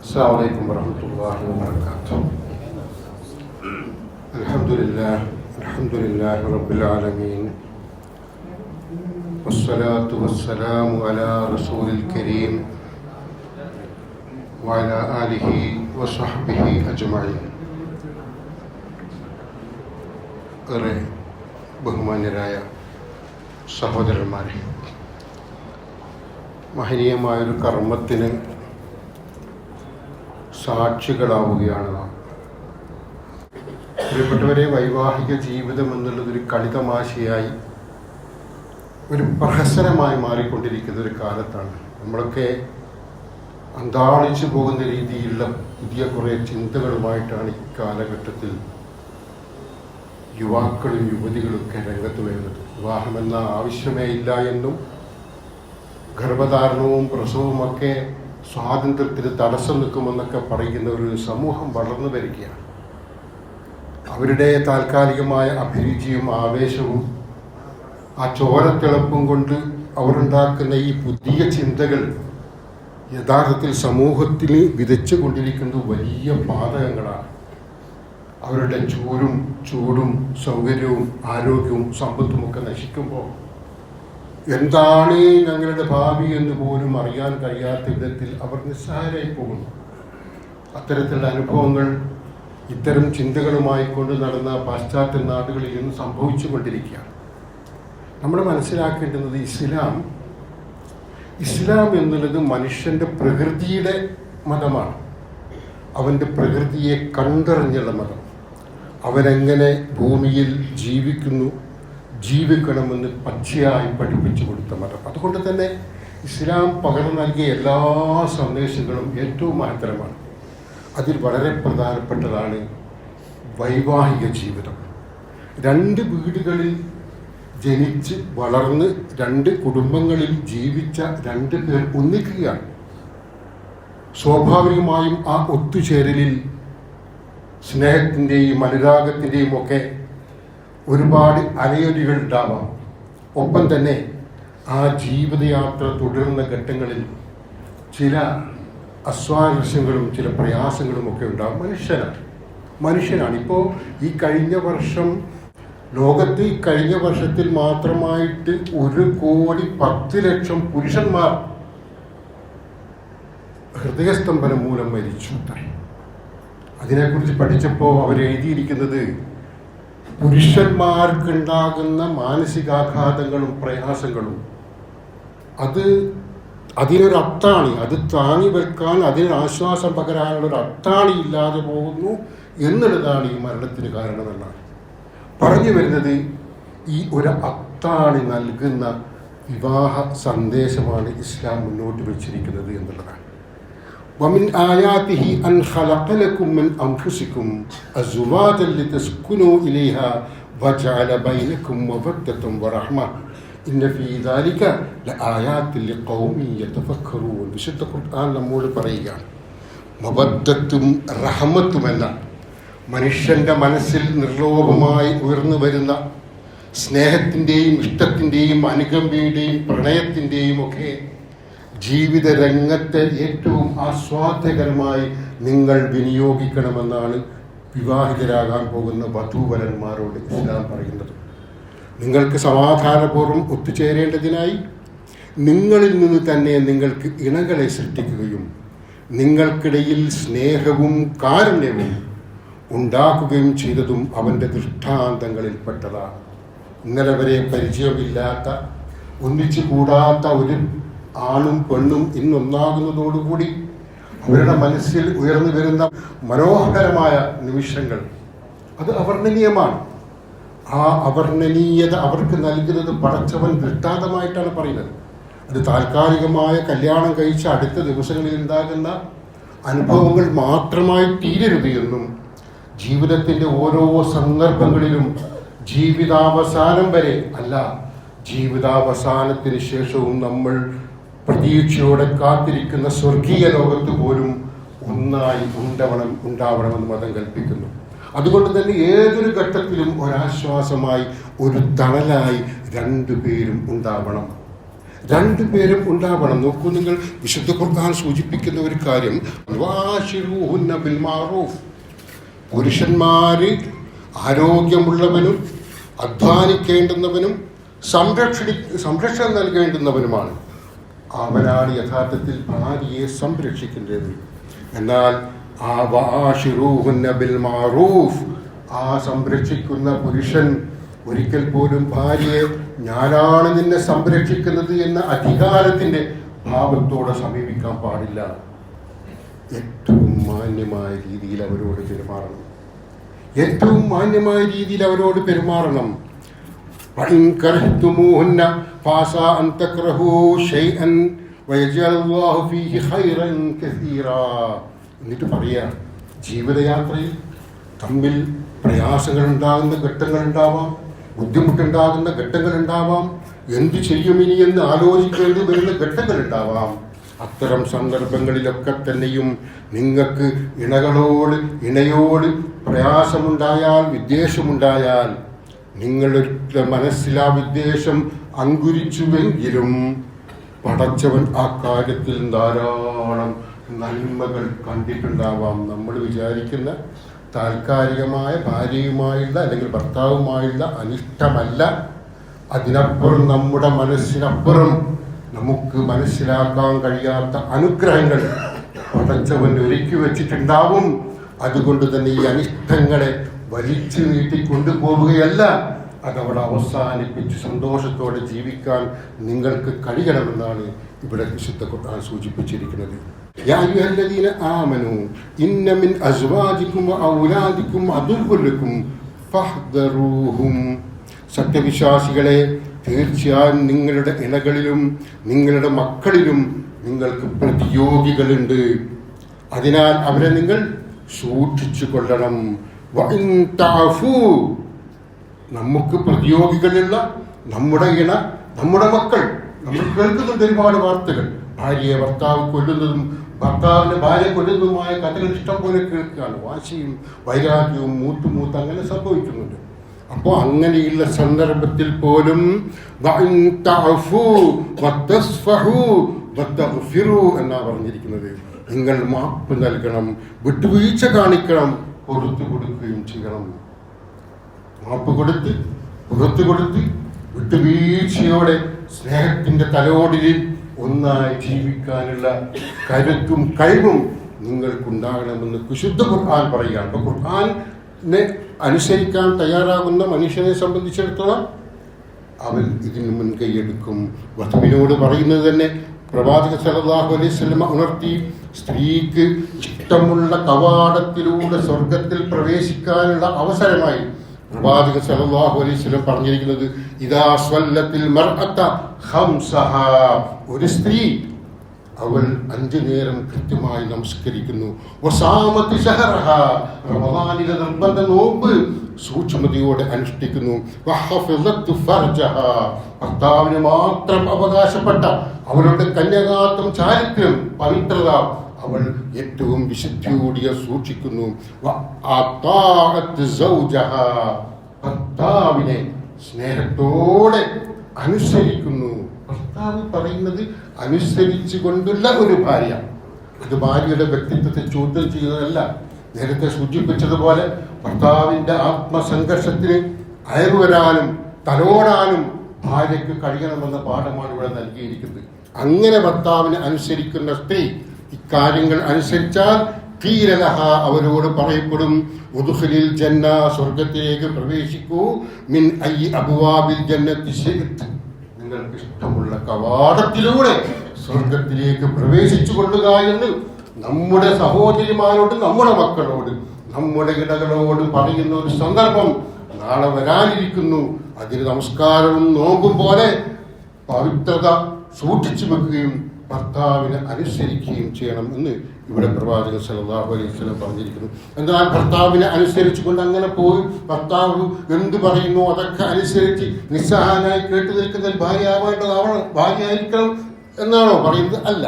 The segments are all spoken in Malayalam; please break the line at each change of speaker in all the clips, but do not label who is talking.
السلام عليكم ورحمة الله وبركاته الحمد لله الحمد لله رب العالمين والصلاة والسلام على رسول الكريم وعلى آله وصحبه أجمعين ഏറെ ബഹുമാന്യരായ സഹോദരന്മാരെ മഹനീയമായൊരു കർമ്മത്തിന് സാക്ഷികളാവുകയാണ് നാം. പ്രിയപ്പെട്ടവരെ വൈവാഹിക ജീവിതം എന്നുള്ളതൊരു കളിതമാശയായി ഒരു പ്രഹസനമായി മാറിക്കൊണ്ടിരിക്കുന്ന ഒരു കാലത്താണ്. നമ്മളൊക്കെ അന്താളിച്ചു പോകുന്ന രീതിയിലുള്ള പുതിയ കുറേ ചിന്തകളുമായിട്ടാണ് ഈ കാലഘട്ടത്തിൽ യുവാക്കളും യുവതികളൊക്കെ രംഗത്ത് വരുന്നത് വിവാഹമെന്ന ആവശ്യമേ ഇല്ല എന്നും ഗർഭധാരണവും പ്രസവവുമൊക്കെ സ്വാതന്ത്ര്യത്തിന് തടസ്സം നിൽക്കുമെന്നൊക്കെ പറയുന്ന ഒരു സമൂഹം വളർന്നു വരികയാണ്. അവരുടെ താൽക്കാലികമായ അഭിരുചിയും ആവേശവും ആ ചോരത്തിളപ്പും കൊണ്ട് അവരുണ്ടാക്കുന്ന ഈ പുതിയ ചിന്തകൾ യഥാർത്ഥത്തിൽ സമൂഹത്തിൽ വിതച്ചു കൊണ്ടിരിക്കുന്നത് വലിയ പാതകങ്ങളാണ് അവരുടെ ചൂരും ചൂടും സൗകര്യവും ആരോഗ്യവും സമ്പത്തുമൊക്കെ നശിക്കുമ്പോൾ എന്താണ് ഞങ്ങളുടെ ഭാവി എന്ന് പോലും അറിയാൻ കഴിയാത്ത വിധത്തിൽ അവർ നിസ്സഹാരായി പോകുന്നു. അത്തരത്തിലുള്ള അനുഭവങ്ങൾ ഇത്തരം ചിന്തകളുമായി കൊണ്ട് നടന്ന പാശ്ചാത്യ നാടുകളിൽ ഇന്ന് സംഭവിച്ചു കൊണ്ടിരിക്കുകയാണ്. നമ്മൾ മനസ്സിലാക്കേണ്ടുന്നത് ഇസ്ലാം ഇസ്ലാം എന്നുള്ളത് മനുഷ്യന്റെ പ്രകൃതിയുടെ മതമാണ്. അവന്റെ പ്രകൃതിയെ കണ്ടറിഞ്ഞുള്ള മതം. അവനെങ്ങനെ ഭൂമിയിൽ ജീവിക്കുന്നു ജീവിക്കണമെന്ന് പച്ചയായി പഠിപ്പിച്ചു കൊടുത്ത മതം. അതുകൊണ്ട് തന്നെ ഇസ്ലാം പകർന്നു നൽകിയ എല്ലാ സന്ദേശങ്ങളും ഏറ്റവും മഹത്തരമാണ്. അതിൽ വളരെ പ്രധാനപ്പെട്ടതാണ് വൈവാഹിക ജീവിതം. രണ്ട് വീടുകളിൽ ജനിച്ച് വളർന്ന് രണ്ട് കുടുംബങ്ങളിൽ ജീവിച്ച രണ്ട് പേർ ഒന്നിക്കുകയാണ്. സ്വാഭാവികമായും ആ ഒത്തുചേരലിൽ സ്നേഹത്തിന്റെയും അനുരാഗത്തിന്റെയും ഒക്കെ ഒരുപാട് അലയൊലികൾ ഉണ്ടാവാം. ഒപ്പം തന്നെ ആ ജീവിതയാത്ര തുടരുന്ന ഘട്ടങ്ങളിൽ ചില അസ്വാരസ്യങ്ങളും ചില പ്രയാസങ്ങളും ഒക്കെ ഉണ്ടാകും മനുഷ്യനാണ്. മനുഷ്യനാണ്. ഇപ്പോൾ ഈ കഴിഞ്ഞ വർഷം ലോകത്ത് ഈ കഴിഞ്ഞ വർഷത്തിൽ മാത്രമായിട്ട് ഒരു കോടി പത്ത് ലക്ഷം പുരുഷന്മാർ ഹൃദയസ്തംഭനം മൂലം മരിച്ചു. അതിനെക്കുറിച്ച് പഠിച്ചപ്പോൾ അവർ എഴുതിയിരിക്കുന്നത് പുരുഷന്മാർക്കുണ്ടാകുന്ന മാനസികാഘാതങ്ങളും പ്രയാസങ്ങളും. അത് അതിനൊരു അത്താണി. അത് താങ്ങി വെക്കാൻ അതിനൊരു ആശ്വാസം പകരാനുള്ള ഒരു അത്താണി ഇല്ലാതെ പോകുന്നു എന്നുള്ളതാണ് ഈ മരണത്തിന് കാരണമെന്നാണ് പറഞ്ഞു വരുന്നത് ഈ ഒരു അത്താണി നൽകുന്ന വിവാഹ സന്ദേശമാണ് ഇസ്ലാം മുന്നോട്ട് വെച്ചിരിക്കുന്നത് എന്നുള്ളതാണ്. ومن آياته أن خلق لكم من أنفسكم أزواجا لتسكنوا إليها وجعل بينكم مودة ورحمة إن في ذلك لآيات لقوم يتفكرون വിശുദ്ധ ഖുർആൻ നമ്മോട് പറയുകയാണ് മബദ്ധത്തും റഹമത്തുമെന്ന മനുഷ്യൻ്റെ മനസ്സിൽ നിർലോഭമായി ഉയർന്നു വരുന്ന സ്നേഹത്തിൻ്റെയും ഇഷ്ടത്തിൻ്റെയും അനുകമ്പയുടെയും പ്രണയത്തിൻ്റെയും ഒക്കെ ജീവിത രംഗത്തെ ഏറ്റവും ആസ്വാദ്യകരമായി നിങ്ങൾ വിനിയോഗിക്കണമെന്നാണ് വിവാഹിതരാകാൻ പോകുന്ന വധൂവരന്മാരോട് ഇസ്ലാം പറയുന്നത്. നിങ്ങൾക്ക് സമാധാനപൂർവം ഒത്തുചേരേണ്ടതിനായി നിങ്ങളിൽ നിന്ന് തന്നെ നിങ്ങൾക്ക് ഇണകളെ സൃഷ്ടിക്കുകയും നിങ്ങൾക്കിടയിൽ സ്നേഹവും കാരുണ്യവും ഉണ്ടാക്കുകയും ചെയ്തതും അവന്റെ ദൃഷ്ടാന്തങ്ങളിൽപ്പെട്ടതാണ്. ഇന്നലെ വരെ പരിചയമില്ലാത്ത ഒന്നിച്ചു കൂടാത്ത ഒരു ആണും പെണ്ണും ഇന്നൊന്നാകുന്നതോടുകൂടി അവരുടെ മനസ്സിൽ ഉയർന്നു വരുന്ന മനോഹരമായ നിമിഷങ്ങൾ. അത് അവർണനീയമാണ്. ആ അവർണനീയത അവർക്ക് നൽകുന്നത് പടച്ചവൻ ദൃഷ്ടാന്തമായിട്ടാണ് പറയുന്നത്. അത് താൽക്കാലികമായ കല്യാണം കഴിച്ച അടുത്ത ദിവസങ്ങളിൽ ഉണ്ടാകുന്ന അനുഭവങ്ങൾ മാത്രമായി തീരരുത് എന്നും ജീവിതത്തിന്റെ ഓരോ സന്ദർഭങ്ങളിലും ജീവിതാവസാനം വരെ അല്ല ജീവിതാവസാനത്തിന് ശേഷവും നമ്മൾ പ്രതീക്ഷയോടെ കാത്തിരിക്കുന്ന സ്വർഗീയ ലോകത്ത് പോലും ഒന്നായി ഉണ്ടാവണം ഉണ്ടാവണമെന്ന് മതം കൽപ്പിക്കുന്നു. അതുകൊണ്ട് തന്നെ ഏതൊരു ഘട്ടത്തിലും ഒരാശ്വാസമായി ഒരു തണലായി രണ്ടു പേരും ഉണ്ടാവണം. രണ്ടുപേരും ഉണ്ടാവണം. നോക്കൂ നിങ്ങൾ വിശുദ്ധ ഖുർആൻ സൂചിപ്പിക്കുന്ന ഒരു കാര്യം. വാശിറൂഹുന്ന ബിൽ മാറൂഫ്. പുരുഷന്മാര് ആരോഗ്യമുള്ളവനും അധ്വാനിക്കേണ്ടുന്നവനും സംരക്ഷണി സംരക്ഷണം നൽകേണ്ടുന്നവനുമാണ്. അവനാണ് യഥാർത്ഥത്തിൽ ഭാര്യയെ സംരക്ഷിക്കേണ്ടത് എന്നാൽ ബിൽ മാറൂഫ് ആ സംരക്ഷിക്കുന്ന പുരുഷൻ ഒരിക്കൽ പോലും ഭാര്യയെ ഞാനാണ് നിന്നെ സംരക്ഷിക്കുന്നത് എന്ന അധികാരത്തിന്റെ ഭാവത്തോടെ സമീപിക്കാൻ പാടില്ല. ഏറ്റവും മാന്യമായ രീതിയിൽ അവരോട് പെരുമാറണം. ഏറ്റവും മാന്യമായ രീതിയിൽ അവരോട് പെരുമാറണം. وإن كرهتموهن فعسى أن تكرهوا شيئا ويجعل الله فيه خيرا كثيرا എന്നിട്ട് പറയാ ജീവിതയാത്രയിൽ തമ്മിൽ പ്രയാസങ്ങൾ ഉണ്ടാകുന്ന ഘട്ടങ്ങൾ ഉണ്ടാവാം ബുദ്ധിമുട്ടുണ്ടാകുന്ന ഘട്ടങ്ങൾ ഉണ്ടാവാം എന്തു ചെയ്യും ഇനി എന്ന് ആലോചിക്കേണ്ടി വരുന്ന ഘട്ടങ്ങൾ ഉണ്ടാവാം അത്തരം സന്ദർഭങ്ങളിലൊക്കെ തന്നെയും നിങ്ങൾക്ക് ഇണകളോട് ഇണയോട് പ്രയാസമുണ്ടായാൽ വിദ്വേഷമുണ്ടായാൽ നിങ്ങളുടെ മനസ്സിലാ വിദ്വേഷം അങ്കുരിച്ചുവെങ്കിലും പടച്ചവൻ ആ കാര്യത്തിൽ ധാരാളം നന്മകൾ കണ്ടിട്ടുണ്ടാവാം. നമ്മൾ വിചാരിക്കുന്ന താൽക്കാലികമായ ഭാര്യയുമായുള്ള അല്ലെങ്കിൽ ഭർത്താവുമായുള്ള അനിഷ്ടമല്ല. അതിനപ്പുറം നമ്മുടെ മനസ്സിനപ്പുറം നമുക്ക് മനസ്സിലാക്കാൻ കഴിയാത്ത അനുഗ്രഹങ്ങൾ പടച്ചവൻ ഒരുക്കി വെച്ചിട്ടുണ്ടാവും. അതുകൊണ്ട് തന്നെ ഈ അനിഷ്ടങ്ങളെ വലിച്ചു നീട്ടി കൊണ്ടുപോവുകയല്ല. അതവിടെ അവസാനിപ്പിച്ച് സന്തോഷത്തോടെ ജീവിക്കാൻ നിങ്ങൾക്ക് കഴിയണമെന്നാണ് ഇവിടെ വിശുദ്ധ ഖുർആൻ സൂചിപ്പിച്ചിരിക്കുന്നത്. സത്യവിശ്വാസികളെ തീർച്ചയായും നിങ്ങളുടെ ഇണകളിലും നിങ്ങളുടെ മക്കളിലും നിങ്ങൾക്ക് പ്രതിയോഗികളുണ്ട്. അതിനാൽ അവരെ നിങ്ങൾ സൂക്ഷിച്ചു കൊള്ളണം നമുക്ക് പ്രതിയോഗികളുള്ള നമ്മുടെ ഇണ നമ്മുടെ മക്കൾ. നമ്മൾ കേൾക്കുന്നുണ്ട് ഒരുപാട് വാർത്തകൾ. ഭാര്യയെ ഭർത്താവ് കൊല്ലുന്നതും ഭർത്താവിന്റെ ഭാര്യ കൊല്ലുന്നതുമായ കഥകൾ ഇഷ്ടം പോലെ കേൾക്കുകയാണ്. വാശിയും വൈരാഗ്യവും മൂത്ത് മൂത്ത് അങ്ങനെ സംഭവിക്കുന്നുണ്ട്. അപ്പോൾ അങ്ങനെയുള്ള സന്ദർഭത്തിൽ പോലും എന്നാ പറഞ്ഞിരിക്കുന്നത്. നിങ്ങൾ മാപ്പ് നൽകണം വിട്ടുവീഴ്ച കാണിക്കണം. പുറത്തു കൊടുക്കുകയും ചെയ്യണം. മാപ്പ് കൊടുത്ത് പുറത്തു കൊടുത്ത് വിട്ടുവീഴ്ചയോടെ സ്നേഹത്തിന്റെ തലോടിയിൽ ഒന്നായി ജീവിക്കാനുള്ള കരുത്തും കഴിവും നിങ്ങൾക്കുണ്ടാകണമെന്ന് വിശുദ്ധ ഖുർആൻ പറയുകയാണ്. അപ്പൊ ഖുർആനെ അനുസരിക്കാൻ തയ്യാറാകുന്ന മനുഷ്യനെ സംബന്ധിച്ചിടത്തോളം അവൻ ഇതിന് മുൻകൈയെടുക്കും വധുവിനോട് പറയുന്നത് തന്നെ പ്രവാചക സല്ലല്ലാഹു അലൈഹി വസല്ലമ ഉണർത്തി സ്ത്രീക്ക് ഇഷ്ടമുള്ള കവാടത്തിലൂടെ സ്വർഗത്തിൽ പ്രവേശിക്കാനുള്ള അവസരമായി പ്രവാചക സല്ലല്ലാഹു അലൈഹി വസല്ലം പറഞ്ഞിരിക്കുന്നത് ഇതാ സ്വല്ലത്തിൽ ഒരു സ്ത്രീ അവൾ അഞ്ചു നേരം കൃത്യമായി നമസ്കരിക്കുന്നു. നിർബന്ധ നോമ്പ് സൂക്ഷ്മതയോടെ അനുഷ്ഠിക്കുന്നു. ഭർത്താവിന് മാത്രം അവകാശപ്പെട്ട അവളുടെ കന്യകാത്വം ചാരിത്രം പവിത്രത അവൾ ഏറ്റവും വിശുദ്ധിയോടെ സൂക്ഷിക്കുന്നു. ഭർത്താവിനെ സ്നേഹത്തോടെ അനുസരിക്കുന്നു. ഭർത്താവ് പറയുന്നത് അനുസരിച്ചു കൊണ്ടുള്ള ഒരു ഭാര്യ. ഇത് ഭാര്യയുടെ വ്യക്തിത്വത്തെ ചോദ്യം ചെയ്യുന്നതല്ല. നേരത്തെ സൂചിപ്പിച്ചതുപോലെ ഭർത്താവിന്റെ ആത്മസംഘർഷത്തിന് അയവ് വരാനും തലോടാനും ഭാര്യയ്ക്ക് കഴിയണമെന്ന പാഠമാണ് ഇവിടെ നൽകിയിരിക്കുന്നത്. അങ്ങനെ ഭർത്താവിനെ അനുസരിക്കുന്ന സ്ത്രീ ഇക്കാര്യങ്ങൾ അനുസരിച്ചാൽ തീരലഹ അവരോട് പറയപ്പെടും. ഉദുഹലിൽ ജന്ന സ്വർഗത്തിലേക്ക് പ്രവേശിക്കൂ. മിൻ ഐ അബുവാബിൽ ജന്നത്തി. നിങ്ങൾക്ക് ഇഷ്ടമുള്ള കവാടത്തിലൂടെ സ്വർഗത്തിലേക്ക് പ്രവേശിച്ചു കൊള്ളുക എന്ന് നമ്മുടെ സഹോദരിമാരോട് നമ്മുടെ മക്കളോട് നമ്മുടെ ഇടകളോട് പറയുന്ന ഒരു സന്ദർഭം നാളെ വരാനിരിക്കുന്നു. അതിന് നമസ്കാരവും നോമ്പും പോലെ പവിത്രത സൂക്ഷിച്ചു വെക്കുകയും ഭർത്താവിനെ അനുസരിക്കുകയും ചെയ്യണം എന്ന് ഇവിടെ പ്രവാചകൻ അലൈഹി വസല്ലം പറഞ്ഞിരിക്കുന്നു. എന്നാൽ ഭർത്താവിനെ അനുസരിച്ചുകൊണ്ട് അങ്ങനെ പോയി. ഭർത്താവ് എന്ത് പറയുന്നു? അതൊക്കെ അനുസരിച്ച് നിസ്സഹാനായി കേട്ടു നിൽക്കുന്ന ഭാര്യയാവേണ്ടതാവണം ഭാര്യയായിരിക്കണം എന്നാണോ പറയുന്നത്? അല്ല.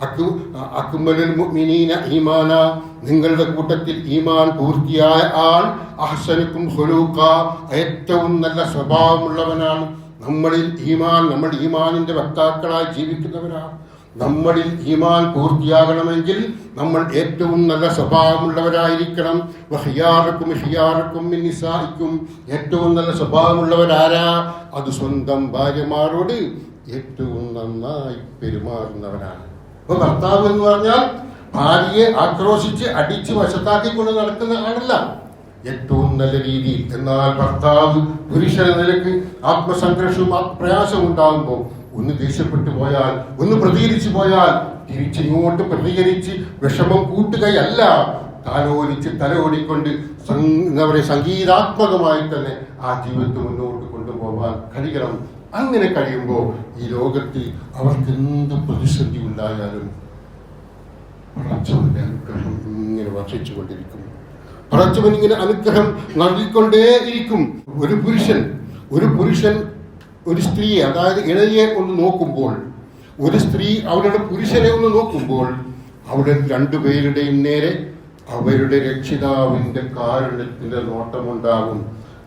അക്കു അക്മലുൽ മുഅ്മിനീന ഈമാന. നിങ്ങളുടെ കൂട്ടത്തിൽ ഈമാൻ പൂർത്തിയായ ആൾ അഹ്സനുക്കും ഏറ്റവും നല്ല സ്വഭാവമുള്ളവനാണ്. നമ്മളിൽ ഈമാൻ നമ്മൾ ഈമാനിന്റെ വക്താക്കളായി ജീവിക്കുന്നവരാണ്. നമ്മളിൽ ഈമാൻ പൂർത്തിയാകണമെങ്കിൽ നമ്മൾ ഏറ്റവും നല്ല സ്വഭാവമുള്ളവരായിരിക്കണം. ഹിയാർക്കും ഹിയാറക്കും നിസായിക്കും ഏറ്റവും നല്ല സ്വഭാവമുള്ളവരാരാ? അത് സ്വന്തം ഭാര്യമാരോട് ഏറ്റവും നന്നായി പെരുമാറുന്നവരാണ് അപ്പൊ ഭർത്താവ് എന്ന് പറഞ്ഞാൽ ഭാര്യയെ ആക്രോശിച്ച് അടിച്ച് വശത്താക്കിക്കൊണ്ട് നടക്കുന്ന ആളല്ല. ഏറ്റവും നല്ല രീതിയിൽ. എന്നാൽ ഭർത്താവ് പുരുഷ നിലയ്ക്ക് ആത്മസംഘർഷവും പ്രയാസം ഉണ്ടാകുമ്പോൾ ഒന്ന് ദേഷ്യപ്പെട്ടു പോയാൽ ഒന്ന് പ്രതികരിച്ചു പോയാൽ തിരിച്ചിങ്ങോട്ട് പ്രതികരിച്ച് വിഷമം കൂട്ടുകയല്ല. താലോലിച്ച് തലോടിക്കൊണ്ട് എന്താ പറയുക സംഗീതാത്മകമായി തന്നെ ആ ജീവിതത്തെ മുന്നോട്ട് കൊണ്ടുപോകാൻ കഴിയണം. അങ്ങനെ കഴിയുമ്പോൾ ഈ ലോകത്തിൽ അവർക്ക് എന്ത് പ്രതിസന്ധി ഉണ്ടായാലും പറച്ചവന്റെ അനുഗ്രഹം ഇങ്ങനെ വർഷിച്ചുകൊണ്ടിരിക്കും. പറച്ചവൻ ഇങ്ങനെ അനുഗ്രഹം നൽകിക്കൊണ്ടേയിരിക്കും. ഒരു പുരുഷൻ ഒരു പുരുഷൻ ഒരു സ്ത്രീ അതായത് ഇണയെ ഒന്ന് നോക്കുമ്പോൾ ഒരു സ്ത്രീ അവരുടെ പുരുഷനെ ഒന്ന് നോക്കുമ്പോൾ അവിടെ രണ്ടുപേരുടെയും നേരെ അവരുടെ രക്ഷിതാവിന്റെ കാരുണ്യത്തിന്റെ നോട്ടമുണ്ടാകും.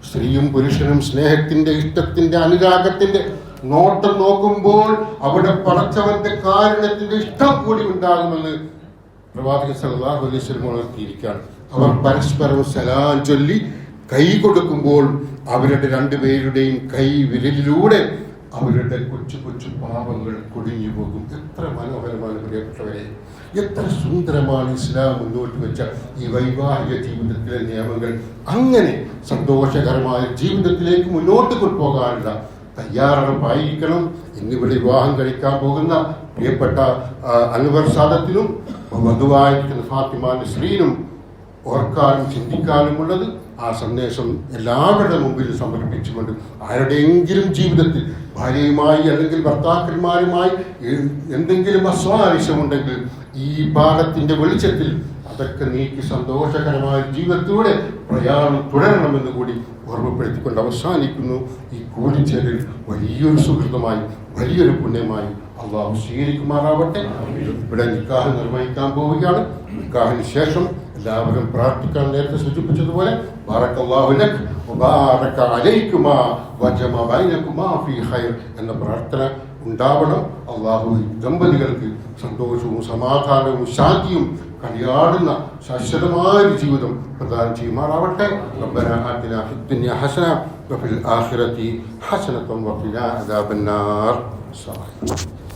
സ്ത്രീയും പുരുഷനും സ്നേഹത്തിന്റെ ഇഷ്ടത്തിന്റെ അനുരാഗത്തിന്റെ നോട്ടം നോക്കുമ്പോൾ അവിടെ പടച്ചവന്റെ കാരുണ്യത്തിന്റെ ഇഷ്ടം കൂടി ഉണ്ടാകുമെന്ന് പ്രവാചകൻ സല്ലല്ലാഹു അലൈഹി ഉണർത്തിയിരിക്കുകയാണ്. അവർ പരസ്പരം സലാം ചൊല്ലി കൈ കൊടുക്കുമ്പോൾ അവരുടെ രണ്ടുപേരുടെയും കൈ വിരലിലൂടെ അവരുടെ കൊച്ചു കൊച്ചു പാപങ്ങൾ കൊടിഞ്ഞു പോകും. എത്ര മനോഹരമാണ് പ്രിയപ്പെട്ടവരെ. എത്ര സുന്ദരമാണ് ഇസ്ലാം മുന്നോട്ട് വെച്ച ഈ വൈവാഹിക ജീവിതത്തിലെ നിയമങ്ങൾ. അങ്ങനെ സന്തോഷകരമായ ജീവിതത്തിലേക്ക് മുന്നോട്ട് കൊണ്ടുപോകാനുള്ള തയ്യാറെടുപ്പായിരിക്കണം. ഇന്നിവിടെ വിവാഹം കഴിക്കാൻ പോകുന്ന പ്രിയപ്പെട്ട അൻവർ സാദത്തിനും വധുവായിരിക്കുന്ന ഫാത്തിമ നസ്രീനും ഓർക്കാനും ചിന്തിക്കാനുമുള്ളത് ആ സന്ദേശം എല്ലാവരുടെ മുമ്പിൽ സമർപ്പിച്ചുകൊണ്ട് ആരുടെയെങ്കിലും ജീവിതത്തിൽ ഭാര്യയുമായി അല്ലെങ്കിൽ ഭർത്താക്കന്മാരുമായി എന്തെങ്കിലും അസ്വാവശ്യമുണ്ടെങ്കിൽ ഈ ഭാഗത്തിന്റെ വെളിച്ചത്തിൽ അതൊക്കെ നീക്കി സന്തോഷകരമായ ജീവിതത്തിലൂടെ പ്രയാണം തുടരണമെന്ന് കൂടി ഓർമ്മപ്പെടുത്തിക്കൊണ്ട് അവസാനിക്കുന്നു ഈ കൂടിച്ചേരൽ വലിയൊരു സുഹൃത്തുമായി വലിയൊരു പുണ്യമായി അള്ളാഹു സ്വീകരിക്കുമാറാവട്ടെ. ഇവിടെ നിക്കാഹ് നിർവഹിക്കാൻ പോവുകയാണ്. നിക്കാഹിന് ശേഷം എല്ലാവരും പ്രാർത്ഥിക്കാൻ നേരത്തെ സൂചിപ്പിച്ചതുപോലെ എന്ന പ്രാർത്ഥന ഉണ്ടാവണം. അള്ളാഹു ദമ്പതികൾക്ക് സന്തോഷവും സമാധാനവും ശാന്തിയും കളിയാടുന്ന ശാശ്വതമായ ജീവിതം പ്രദാനം ചെയ്യുമാറാവട്ടെ. റബ്ബന ആത്തിന ഫിദ്ദുനിയ ഹസന വഫിൽ ആഖിറതി ഹസനത്തും വഖിന അദാബന്നാർ. സഹായം